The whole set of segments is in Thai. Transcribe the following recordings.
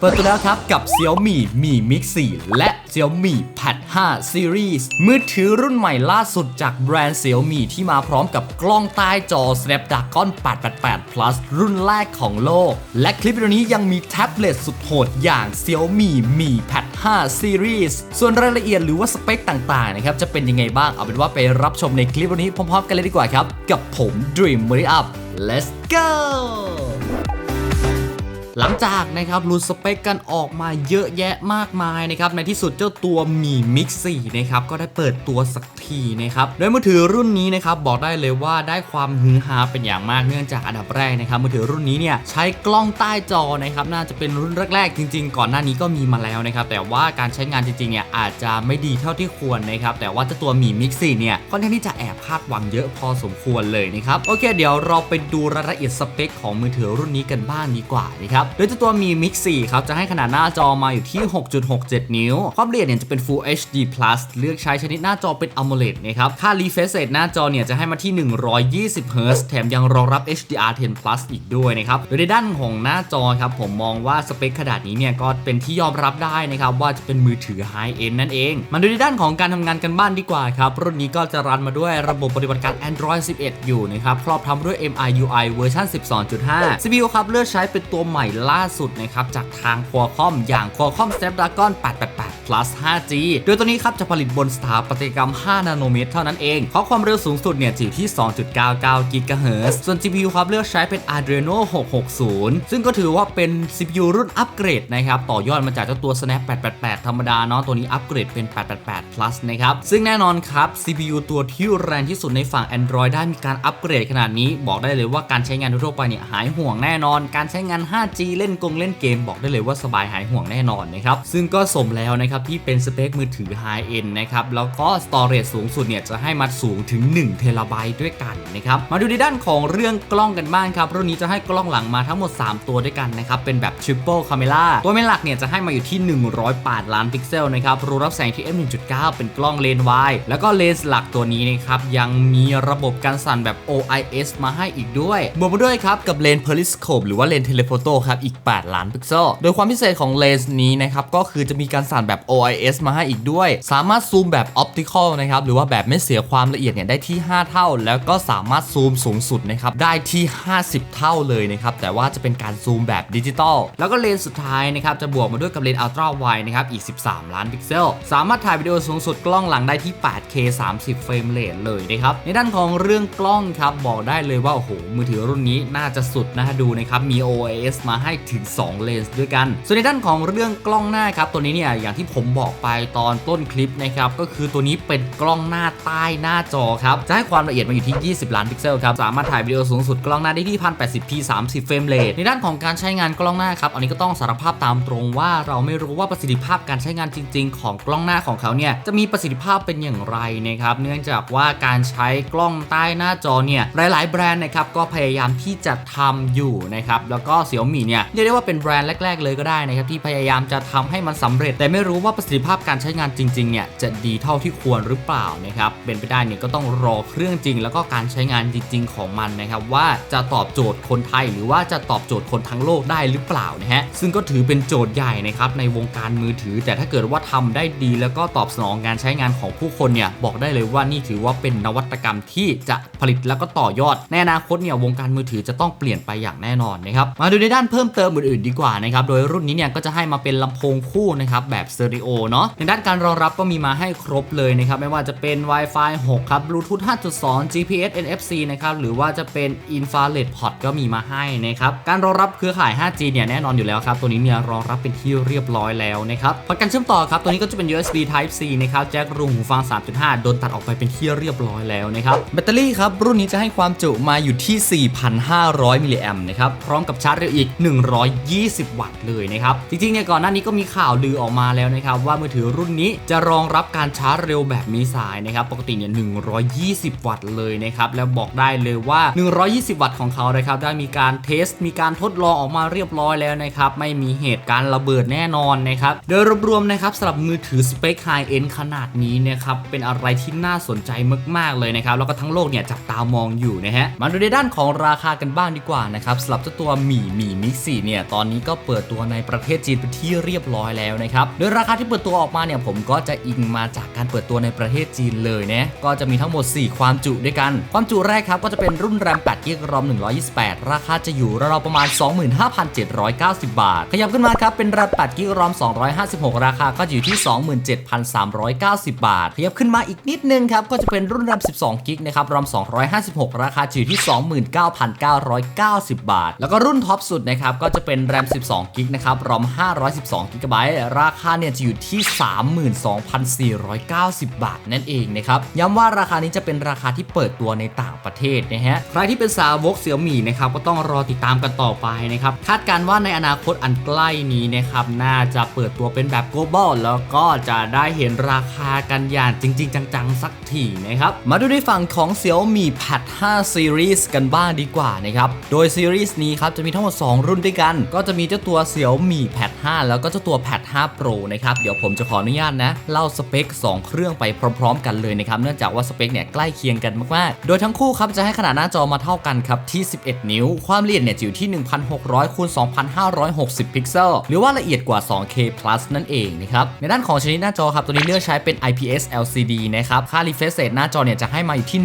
เปิดตัวแล้วครับกับ Xiaomi Mi Mix 4 และ Xiaomi Pad 5 Series มือถือรุ่นใหม่ล่าสุดจากแบรนด์ Xiaomi ที่มาพร้อมกับกล้องใต้จอ Snapdragon 888 Plus รุ่นแรกของโลก และคลิปวิดีโอนี้ยังมีแท็บเล็ตสุดโหดอย่าง Xiaomi Mi Pad 5 Series ส่วนรายละเอียดหรือว่าสเปคต่างๆนะครับจะเป็นยังไงบ้างเอาเป็นว่าไปรับชมในคลิปวิดีโอนี้พร้อมๆกันเลยดีกว่าครับ กับผม Dream m o r i Up let's go หลังจากนะครับหลุดสเปคกันออกมาเยอะแยะมากมายนะครับในที่สุดเจ้าตัวมี Mix 4นะครับก็ได้เปิดตัวสักทีนะครับโดยมือถือรุ่นนี้นะครับบอกได้เลยว่าได้ความฮือฮาเป็นอย่างมากเนื่องจากอันดับแรกนะครับมือถือรุ่นนี้เนี่ยใช้กล้องใต้จอนะครับน่าจะเป็นรุ่นแรกๆจริง ๆ ก่อนหน้านี้ก็มีมาแล้วนะครับแต่ว่าการใช้งานจริงๆเนี่ยอาจจะไม่ดีเท่าที่ควรนะครับแต่ว่าเจ้าตัวมี Mix 4เนี่ยค่อนข้างที่จะแอบคาดหวังเยอะพอสมควรเลยนะครับโอเค เดี๋ยวเราไปดูรายละเอียดสเปคของมือถือรุ่นนี้กันบ้างดีกว่านะครับโดยเจ้าตัวมี Mix 4 ครับ จะให้ขนาดหน้าจอมาอยู่ที่ 6.67 นิ้ว ความละเอียดเนี่ยจะเป็น Full HD Plus เลือกใช้ชนิดหน้าจอเป็น AMOLED นะครับ ค่า refresh rate หน้าจอเนี่ยจะให้มาที่ 120 Hz แถมยังรองรับ HDR10 Plus อีกด้วยนะครับ โดยในด้านของหน้าจอครับ ผมมองว่าสเปคขนาดนี้เนี่ยก็เป็นที่ยอมรับได้นะครับ ว่าจะเป็นมือถือ High End นั่นเอง มาดูในด้านของการทำงานกันบ้านดีกว่าครับ รุ่นนี้ก็จะรันมาด้วยระบบปฏิบัติการ Android 11 อยู่นะครับ ครอบทำด้วย MIUI เวอร์ชัน12.5 CPU ครับเลือกใช้เป็นตัวใหม่ล่าสุดนะครับจากทาง Qualcomm อย่าง Qualcomm Snapdragon 888 plus 5G โดยตัวนี้ครับจะผลิตบนสถาปัตยกรรม 5 นาโนเมตรเท่านั้นเองเพราะความเร็วสูงสุดเนี่ยจะอยู่ที่ 2.99 GHz ส่วน GPU ครับเลือกใช้เป็น Adreno 660 ซึ่งก็ถือว่าเป็น CPU รุ่นอัปเกรดนะครับต่อยอดมาจากเจ้าตัว Snap 888 ธรรมดาเนาะตัวนี้อัปเกรดเป็น 888 plus นะครับซึ่งแน่นอนครับ CPU ตัวที่แรงที่สุดในฝั่ง Android ได้มีการอัปเกรดขนาดนี้ บอกได้เลยว่าการใช้งานทั่วไปเนี่ยหายห่วงแน่นอน การใช้งาน 5G เล่นกงเล่นเกมบอกได้เลยว่าสบายหายห่วงแน่นอนนะครับ ซึ่งก็สมแล้วนะครับที่เป็นสเปคมือถือ High End นะครับ แล้วก็ Storage สูงสุดเนี่ยจะให้มาสูงถึง1เทราไบต์ด้วยกันนะครับ มาดูในด้านของเรื่องกล้องกันบ้างครับรุ่นนี้จะให้กล้องหลังมาทั้งหมด 3 ตัวด้วยกันนะครับ เป็นแบบ Triple Camera ตัวเมนหลักเนี่ยจะให้มาอยู่ที่ 108 ล้านพิกเซลนะครับรูรับแสงที่ f1.9 เป็นกล้องเลนส์วายแล้วก็เลนส์หลักตัวนี้นะครับยังมีระบบการสั่นแบบ OIS มาให้อีกด้วยบวกมาด้วยครับกับเลนส์ Periscope หรือว่าเลนส์เทเลโฟโต้ครับอีก 8 ล้านพิกเซล โดยความพิเศษของเลนส์นี้นะครับก็คือจะมีการสั่นแบบ OIS มาให้อีกด้วย สามารถซูมแบบ Optical นะครับหรือว่าแบบไม่เสียความละเอียดเนี่ยได้ที่ 5 เท่า แล้วก็สามารถซูมสูงสุดนะครับได้ที่ 50 เท่าเลยนะครับแต่ว่าจะเป็นการซูมแบบดิจิตอลแล้วก็เลนส์สุดท้ายนะครับจะบวกมาด้วยกับเลนส์ Ultra Wide นะครับอีก 13 ล้านพิกเซล สามารถถ่ายวิดีโอสูงสุดกล้องหลังได้ที่ 8K 30 เฟรมเรทเลยนะครับในด้านของเรื่องกล้องครับบอกได้เลยว่าโอ้โหมือถือรุ่นนี้น่าจะสุดนะดูนะครับมี OIS มาให้ถึง 2 เลนส์ด้วยกัน ส่วนในด้านของเรื่องกล้องหน้าครับ ตัวนี้เนี่ยอย่างที่ผมบอกไปตอนต้นคลิปนะครับก็คือตัวนี้เป็นกล้องหน้าใต้หน้าจอครับจะให้ความละเอียดมาอยู่ที่ 20 ล้านพิกเซลครับสามารถถ่ายวิดีโอสูงสุดกล้องหน้าได้ที่ 1080p 30 เฟรมเรทในด้านของการใช้งานกล้องหน้าครับอันนี้ก็ต้องสารภาพตามตรงว่าเราไม่รู้ว่าประสิทธิภาพการใช้งานจริง ๆ ของกล้องหน้าของเขาเนี่ยจะมีประสิทธิภาพเป็นอย่างไรนะครับเนื่องจากว่าการใช้กล้องใต้หน้าจอเนี่ยหลาย ๆ แบรนด์นะครับก็พยายามที่จะทำอยู่นะครับแล้วก็เสี่ยวมี่เนี่ยเรียกได้ว่าเป็นแบรนด์แรก ๆ เลยก็ได้นะครับที่พยายามจะทำให้มันสำเร็จ แต่ไม่รู้ว่าประสิทธิภาพการใช้งานจริงๆเนี่ยจะดีเท่าที่ควรหรือเปล่านะครับเป็นไปได้เนี่ยก็ต้องรอเครื่องจริง แล้วก็การใช้งานจริง ๆ ของมันนะครับว่าจะตอบโจทย์คนไทย หรือว่าจะตอบโจทย์คนทั้งโลกได้หรือเปล่านะฮะซึ่งก็ถือเป็นโจทย์ใหญ่นะครับในวงการมือถือ แต่ถ้าเกิดว่าทำได้ดีแล้วก็ตอบสนองการใช้งานของผู้คนเนี่ยบอกได้เลยว่านี่ถือว่าเป็นนวัตกรรมที่จะผลิตแล้วก็ต่อยอดในอนาคตเนี่ยวงการมือถือจะต้องเปลี่ยนไปอย่างแน่นอนนะครับมาดูในด้านเพิ่มเติมอื่นๆดีกว่านะครับโดยรุ่นนี้เนี่ยก็จะให้มาเป็นลำโพงคู่นะครับแบบสเตอริโอเนาะในด้านการรองรับก็มีมาให้ครบเลยนะครับไม่ว่าจะเป็น Wi-Fi 6 ครับ Bluetooth 5.2 GPS NFC นะครับหรือว่าจะเป็น Infrared Port ก็มีมาให้นะครับการรองรับเครือข่าย 5G เนี่ยแน่นอนอยู่แล้วครับตัวนี้เนี่ยรองรับเป็นที่เรียบร้อยแล้วนะครับพอการเชื่อมต่อครับตัวนี้ก็จะเป็น USB Type C นะครับแจ็ครูหูฟัง 3.5 โดนตัดออกไปเป็นที่เรียบร้อยแล้วนะครับแบตเตอรี่ครับรุ่นนี้จะให้ความจุมาอยู่ที่ 4,500 มิลลิแอมนะครับพร้อมกับชาร์จเร็วอีก120 วัตต์เลยนะครับ จริงๆเนี่ยก่อนหน้านี้ก็มีข่าวลือออกมาแล้วนะครับ ว่ามือถือรุ่นนี้จะรองรับการชาร์จเร็วแบบมีสายนะครับ ปกติเนี่ย 120 วัตต์เลยนะครับ แล้วบอกได้เลยว่า 120 วัตต์ของเขานะครับได้มีการเทส มีการทดลองออกมาเรียบร้อยแล้วนะครับ ไม่มีเหตุการณ์ระเบิดแน่นอนนะครับ โดยรวมๆนะครับสำหรับมือถือสเปคไฮเอ็นขนาดนี้นะครับ เป็นอะไรที่น่าสนใจมากๆเลยนะครับ แล้วก็ทั้งโลกเนี่ยจับตามองอยู่นะฮะ มาดูในด้านของราคากันบ้างดีกว่านะครับสำหรับเจ้าตัวมีมีมิก4 เนี่ย ตอนนี้ก็เปิดตัวในประเทศจีนเป็นที่เรียบร้อยแล้วนะครับ โดยราคาที่เปิดตัวออกมาเนี่ย ผมก็จะอิงมาจากการเปิดตัวในประเทศจีนเลยนะ ก็จะมีทั้งหมด 4 ความจุด้วยกัน ความจุแรกครับ ก็จะเป็นรุ่นแรม8 g b รอม128 ราคาจะอยู่ราวๆประมาณ 25,790 บาท ขยับขึ้นมาครับ เป็นแรม8 g b รอม256 ราคาก็อยู่ที่ 27,390 บาท ขยับขึ้นมาอีกนิดนึงครับ ก็จะเป็นรุ่นแรม12 g b นะครับรอม256 ราคาอยู่ที่ 29,990 บาท แล้วก็รุ่นท็อปสุดนะครับก็จะเป็นแรม 12 g b นะครับรอม 512 g b ราคาเนี่ยจะอยู่ที่ 32,490 บาทนั่นเองนะครับย้ำว่าราคานี้จะเป็นราคาที่เปิดตัวในต่างประเทศนะฮะใครที่เป็นสาวกเสี่ยวมี่นะครับก็ต้องรอติดตามกันต่อไปนะครับคาดการณ์ว่าในอนาคตอันใกล้นี้นะครับน่าจะเปิดตัวเป็นแบบ global แล้วก็จะได้เห็นราคากันอย่างจริง ๆ จังๆ สักทีนะครับมาดูในฝั่งของ Xiaomi Pad 5 Series กันบ้างดีกว่านะครับโดยซีรีส์นี้ครับจะมีทั้งหมด 2 รุ่นด้วยกัน ก็จะมีเจ้าตัว Xiaomi Pad 5แล้วก็เจ้าตัว Pad 5 Pro นะครับ เดี๋ยวผมจะขออนุญาตนะ เล่าสเปค 2 เครื่องไปพร้อมๆ กันเลยนะครับ เนื่องจากว่าสเปคเนี่ยใกล้เคียงกันมากๆ โดยทั้งคู่ครับจะให้ขนาดหน้าจอมาเท่ากันครับที่ 11 นิ้ว ความละเอียดเนี่ยจะอยู่ที่ 1,600คูณ2,560 พิกเซล หรือว่าละเอียดกว่า 2K plus นั่นเองนะครับ ในด้านของชนิดหน้าจอครับตัวนี้เลือกใช้เป็น IPS LCD นะครับ ค่า refresh rate หน้าจอเนี่ยจะให้มาอยู่ที่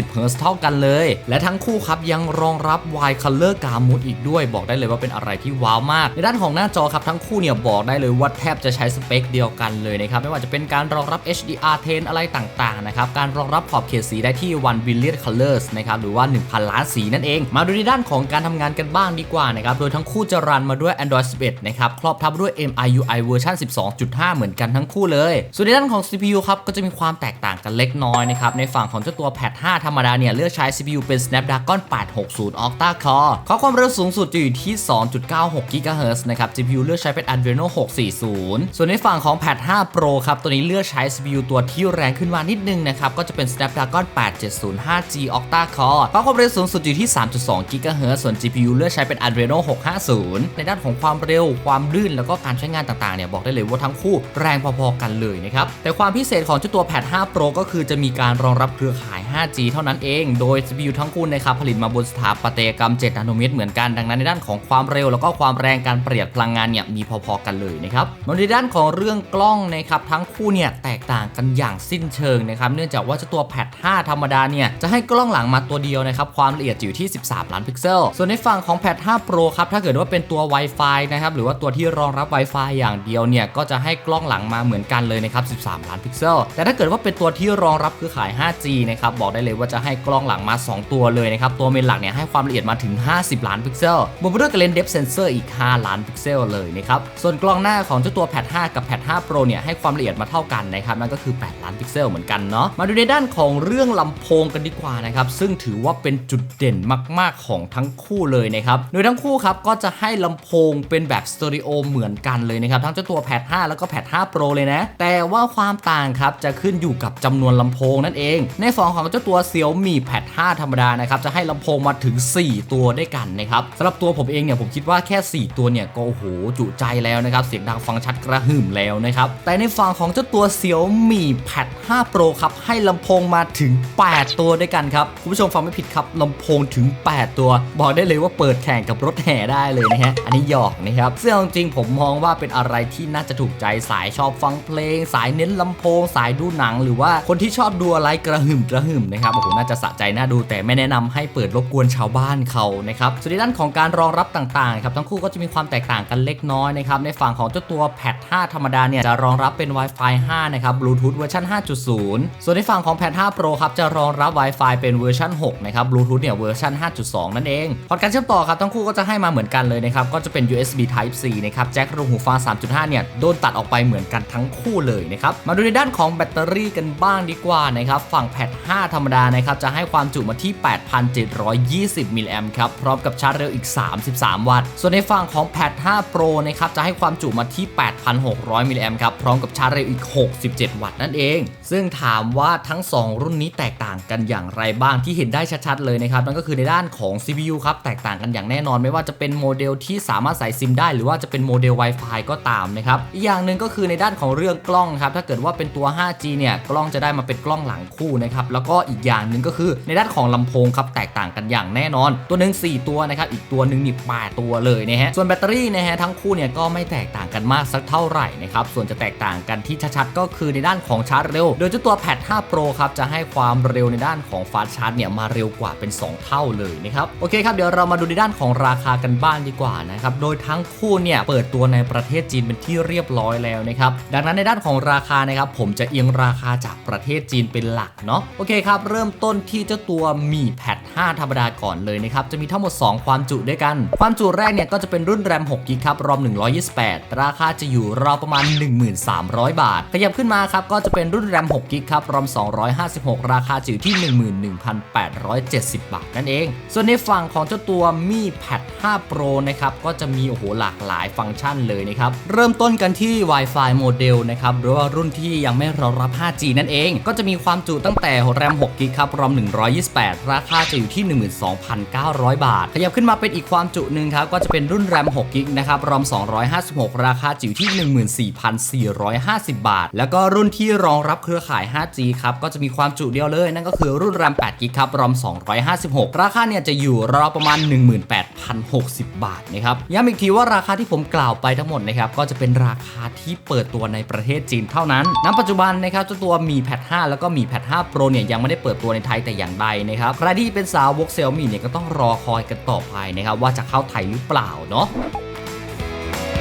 120 Hz เท่ากันเลย และทั้งคู่ครับยังรองรับ Wide Color Gamut อีกด้วยบอกได้เลยว่าเป็นอะไรที่ว้าวมาก ในด้านของหน้าจอครับทั้งคู่เนี่ยบอกได้เลยว่าแทบจะใช้สเปคเดียวกันเลยนะครับไม่ว่าจะเป็นการรองรับ HDR10 อะไรต่างๆนะครับการรองรับขอบเขตสีได้ที่1 billion colors นะครับหรือว่า 1,000 ล้านสีนั่นเอง มาดูในด้านของการทำงานกันบ้างดีกว่านะครับโดยทั้งคู่จะรันมาด้วย Android 11 นะครับครอบทับด้วย MIUI เวอร์ชัน12.5 เหมือนกันทั้งคู่เลย ส่วนในด้านของ CPU ครับก็จะมีความแตกต่างกันเล็กน้อยนะครับในฝั่งของเจ้าตัว Pad 5 ธรรมดาเนี่ยเลือกใช้ CPU เป็น Snapdragon 860 Octa Core ข้อความเร็วสูงสุดจะอยู่ที่ 2.96 GHz นะครับ GPU เลือกใช้เป็น Adreno 640 ส่วนในฝั่งของ Pad 5 Pro ครับ ตัวนี้เลือกใช้ CPU ตัวที่แรงขึ้นมานิดนึงนะครับ ก็จะเป็น Snapdragon 870 5G Octa Core ข้อความเร็วสูงสุดอยู่ที่ 3.2 GHz ส่วน GPU เลือกใช้เป็น Adreno 650 ในด้านของความเร็ว ความลื่น แล้วก็การใช้งานต่างๆ เนี่ย บอกได้เลยว่าทั้งคู่แรงพอๆกันเลยนะครับ แต่ความพิเศษของเจ้าตัว Pad 5 Pro ก็คือจะมีการรองรับเครือข่าย 5G เท่านั้นเอง โดย CPU ทั้งคู่นะครับ ผลิตมาบนสถาปัตยกรรม 7 นาโนเมตรเหมือนกัน ดังนั้นในด้านของความเร็วแล้วก็ความแรงการประหยัดพลังงานเนี่ยมีพอๆกันเลยนะครับมาในด้านของเรื่องกล้องนะครับทั้งคู่เนี่ยแตกต่างกันอย่างสิ้นเชิงนะครับเนื่องจากว่าเจ้าตัว Pad 5ธรรมดาเนี่ยจะให้กล้องหลังมาตัวเดียวนะครับความละเอียดอยู่ที่ 13 ล้านพิกเซล ส่วนในฝั่งของ Pad 5 Pro ครับถ้าเกิดว่าเป็นตัว Wi-Fi นะครับหรือว่าตัวที่รองรับ Wi-Fi อย่างเดียวเนี่ยก็จะให้กล้องหลังมาเหมือนกันเลยนะครับ 13 ล้านพิกเซล แต่ถ้าเกิดว่าเป็นตัวที่รองรับเครือข่าย 5G นะครับบอกได้เลยว่าจะให้กล้องหลังมา 2 ตัวเลยนะครับตัวเมนหลักเนี่ยให้ความละเอียดมาถึง 50 ล้านพิกเซลบวกไปด้วยกับเลนส์ depth sensor อีก 5 ล้านพิกเซลเลยนะครับ ส่วนกล้องหน้าของเจ้าตัว Pad 5กับ Pad 5 Pro เนี่ยให้ความละเอียดมาเท่ากันนะครับ นั่นก็คือ 8 ล้านพิกเซลเหมือนกันเนาะ มาดูในด้านของเรื่องลำโพงกันดีกว่านะครับ ซึ่งถือว่าเป็นจุดเด่นมาก ๆ ของทั้งคู่เลยนะครับ โดยทั้งคู่ครับก็จะให้ลำโพงเป็นแบบสเตอริโอเหมือนกันเลยนะครับ ทั้งเจ้าตัว Pad 5แล้วก็ Pad 5 Pro เลยนะ แต่ว่าความต่างครับจะขึ้นอยู่กับจำนวนลำโพงนั่นเอง ในฝั่งของเจ้าตัว Xiaomi Pad 5ธรรมดานะครับจะให้ลำโพงมาถึง 4 ตัวด้วยกันนะครับสำหรับตัวผมมเองเนี่ยผมคิดว่าแค่ 4 ตัวเนี่ยก็โอ้โหจุใจแล้วนะครับเสียงดังฟังชัดกระหึ่มแล้วนะครับแต่ในฝั่งของเจ้าตัว Xiaomi Pad 5 Pro ครับให้ลำโพงมาถึง 8 ตัวด้วยกันครับคุณผู้ชมฟังไม่ผิดครับลำโพงถึง 8 ตัว บอกได้เลยว่าเปิดแข่งกับรถแห่ได้เลยนะฮะอันนี้หยอกนะครับซึ่งเอจริงผมมองว่าเป็นอะไรที่น่าจะถูกใจสายชอบฟังเพลง สายเน้นลำโพง สายดูหนัง หรือว่าคนที่ชอบดูอะไรกระหึ่มกระหึ่มนะครับโอ้โหน่าจะสะใจน่าดูแต่ไม่แนะนำให้เปิดรบกวนชาวบ้านเขานะครับส่วนในด้านของการรองรับต่างๆครับทั้งคู่ก็จะมีความแตกต่างกันเล็กน้อยนะครับในฝั่งของเจ้าตัว Pad 5ธรรมดาเนี่ยจะรองรับเป็น Wi-Fi 5 นะครับ Bluetooth เวอร์ชัน5.0 ส่วนในฝั่งของ Pad 5 Pro ครับจะรองรับ Wi-Fi เป็นเวอร์ชัน6นะครับ Bluetooth เนี่ยเวอร์ชัน5.2 นั่นเองพอร์ตการเชื่อมต่อครับทั้งคู่ก็จะให้มาเหมือนกันเลยนะครับก็จะเป็น USB Type C นะครับแจ็ครูหูฟัง3.5 เนี่ยโดนตัดออกไปเหมือนกันทั้งคู่เลยนะครับมาดูในด้านของแบตเตอรี่กันบ้างดีกว่านะครับฝั่ง Pad 5ธรรมดานะครับจะให้ความจุมาที่ 8,720มิลลิแอมป์ครับพร้อมกับชาร์จเร็วอีก33 วัตต์ ส่วนในฝั่งของ Pad 5 Pro นะครับ จะให้ความจุมาที่ 8,600 มิลลิแอมป์ครับ พร้อมกับชาร์จเร็วอีก 67 วัตต์นั่นเอง ซึ่งถามว่าทั้ง 2 รุ่นนี้แตกต่างกันอย่างไรบ้างที่เห็นได้ชัดๆเลยนะครับ นั่นก็คือในด้านของ CPU ครับ แตกต่างกันอย่างแน่นอน ไม่ว่าจะเป็นโมเดลที่สามารถใส่ซิมได้ หรือว่าจะเป็นโมเดล Wi-Fi ก็ตามนะครับ อีกอย่างหนึ่งก็คือในด้านของเรื่องกล้องครับ ถ้าเกิดว่าเป็นตัว 5G เนี่ยกล้องจะได้มาเป็นกล้องหลังคู่นะครับ แล้วก็อีกอย่างหนึ่งก็คือในด้านของลำโพงครับแตกต่างกันอย่างแน่นอน ตัวหนึ่ง4ตัวนะครับ อีกตัวหนึ่งมี8 ตัวเลยนะฮะ ส่วนแบตเตอรี่นะฮะทั้งคู่เนี่ยก็ไม่แตกต่างกันมากสักเท่าไหร่นะครับ ส่วนจะแตกต่างกันที่ชัดๆ ก็คือในด้านของชาร์จเร็ว โดยเจ้าตัว Pad 5 Pro ครับจะให้ความเร็วในด้านของฟาสชาร์จเนี่ยมาเร็วกว่าเป็น 2 เท่าเลยนะครับ โอเคครับเดี๋ยวเรามาดูในด้านของราคากันบ้างดีกว่านะครับ โดยทั้งคู่เนี่ยเปิดตัวในประเทศจีนเป็นที่เรียบร้อยแล้วนะครับ ดังนั้นในด้านของราคานะครับผมจะเอียงราคาจากประเทศจีนเป็นหลักเนาะ โอเคครับเริ่มต้นที่เจ้าตัวมีแพด5ธรรมดาก่อนเลยนะครับจะมีทั้งหมด 2 ความจุด้วยกันความจุแรกเนี่ยก็จะเป็นรุ่นแรม6กิกครับรอม 128 ราคาจะอยู่ราวประมาณ 1300 บาท ขยับขึ้นมาครับก็จะเป็นรุ่นแรม6กิกครับรอม 256 ราคาจะอยู่ที่ 11,870 บาทนั่นเอง ส่วนในฝั่งของเจ้าตัวมีแพด5 Pro นะครับก็จะมีโอ้โหหลากหลายฟังก์ชันเลยนะครับเริ่มต้นกันที่ Wi-Fi โมเดลนะครับหรือว่ารุ่นที่ยังไม่รองรับ 5G นั่นเอง ก็จะมีความจุตั้งแต่แรม6กิกครับรอม 128 ราคาจะอยู่ที่ 12,900 บาท ขยับขึ้นมาเป็นอีกความความจุหนึ่งครับก็จะเป็นรุ่นแรม6กิกนะครับรอม256 ราคาจะอยู่ที่ 14,450 บาท แล้วก็รุ่นที่รองรับเครือข่าย 5G ครับก็จะมีความจุเดียวเลยนั่นก็คือรุ่นแรม8กิกครับรอม256 ราคาเนี่ยจะอยู่ราวประมาณ 18,060 บาทนะครับย้ำอีกทีว่าราคาที่ผมกล่าวไปทั้งหมดนะครับก็จะเป็นราคาที่เปิดตัวในประเทศจีนเท่านั้นณปัจจุบันนะครับเจ้าตัวมีแพด5แล้วก็มีแพด5 Pro เนี่ยยังไม่ได้เปิดตัวในไทยแต่อย่างใดนะครับใครที่เป็นสาวกเซลมี่เนี่ยก็ต้องรอคอยกันต่อไปนะครับว่าจะเข้าไทยหรือเปล่าเนาะ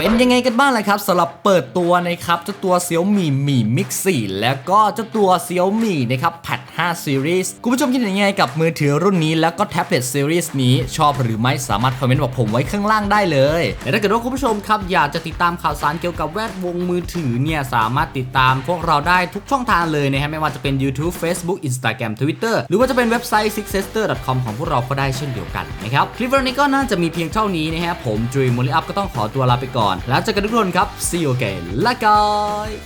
เป็นยังไงกันบ้างล่ะครับสำหรับเปิดตัวนะครับเจ้าตัว Xiaomi Mi Mix 4แล้วก็เจ้าตัว Xiaomi นะครับ Pad 5 Series คุณผู้ชมคิดยังไงกับมือถือรุ่นนี้แล้วก็แท็บเล็ต Series นี้ชอบหรือไม่สามารถคอมเมนต์บอกผมไว้ข้างล่างได้เลยแต่ถ้าเกิดว่าคุณผู้ชมครับอยากจะติดตามข่าวสารเกี่ยวกับแวดวงมือถือเนี่ยสามารถติดตามพวกเราได้ทุกช่องทางเลยนะฮะไม่ว่าจะเป็น YouTube Facebook Instagram Twitter หรือว่าจะเป็นเว็บไซต์ sixester.com ของพวกเราก็ได้เช่นเดียวกันนะครับคลิปวันนี้ก็น่าจะมีเพียงเท่านี้นะฮะผมจุยมูลิอัพก็ต้องขอตัวลาไปก่อนอน แล้วเจอกันทุกคนครับ see you again ละกาย